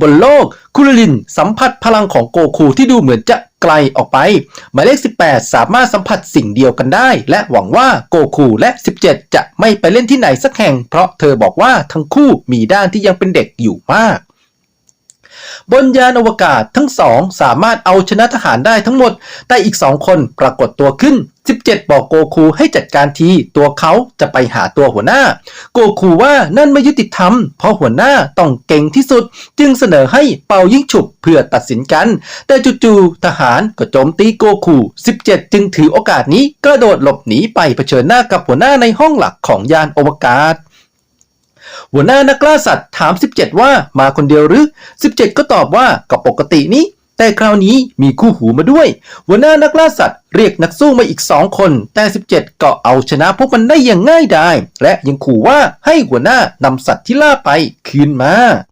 บนโลก คุรลินสัมผัสพลังของโกคูที่ดูเหมือนจะไกลออกไป หมายเลข 18 สามารถสัมผัสสิ่งเดียวกันได้ และหวังว่าโกคูและ 17 จะไม่ไปเล่นที่ไหนสักแห่ง เพราะเธอบอกว่าทั้งคู่มีด้านที่ยังเป็นเด็กอยู่มาก บนยานอวกาศทั้งสองสามารถเอาชนะทหารได้ทั้งหมด แต่อีกสองคนปรากฏตัวขึ้น 17 บอกโกคูให้จัดการที ตัวเขาจะไปหาตัวหัวหน้า โกคูว่านั่นไม่ยุติธรรม เพราะหัวหน้าต้องเก่งที่สุด จึงเสนอให้เป่ายิ่งฉุบเพื่อตัดสินกัน แต่จู่ๆทหารก็โจมตีโกคู 17 จึงถือโอกาสนี้กระโดดหลบหนีไปเผชิญหน้ากับหัวหน้าในห้องหลักของยานอวกาศ หัวหน้านักล่าสัตว์ถาม 17 ว่ามาคนเดียวหรือ 17 ก็ตอบว่ากับปกตินี้ แต่คราวนี้มีคู่หูมาด้วย หัวหน้านักล่าสัตว์เรียกนักสู้มาอีกสองคน แต่ 17 ก็เอาชนะพวกมันได้อย่างง่ายดายและยังขู่ว่าให้หัวหน้านำสัตว์ที่ล่าไปคืนมา